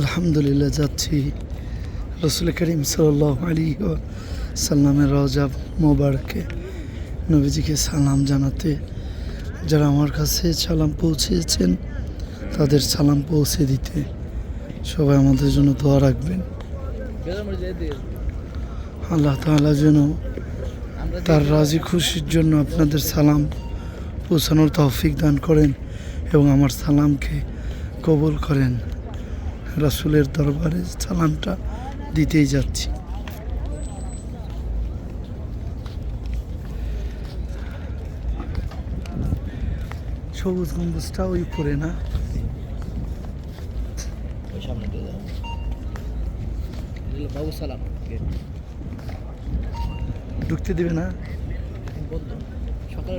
আলহামদুলিল্লাহ। যাচ্ছি। রসুল করিম সাল্লাহ আলী সাল্লামের রজা মোবারকে নবীজিকে সালাম জানাতে যারা আমার কাছে সালাম পৌঁছেছেন, তাদের সালাম পৌঁছে দিতে সবাই আমাদের জন্য দোয়া রাখবেন। আল্লাহ তাআলা যেন তার রাজি খুশির জন্য আপনাদের সালাম পৌঁছানোর তৌফিক দান করেন এবং আমার সালামকে কবুল করেন। রাসুলের দরবারে সালামটা দিতেই যাচ্ছি। সবুজ গম্বুজটা ওই পরে না? ঢুকতে দিবে না? সকালে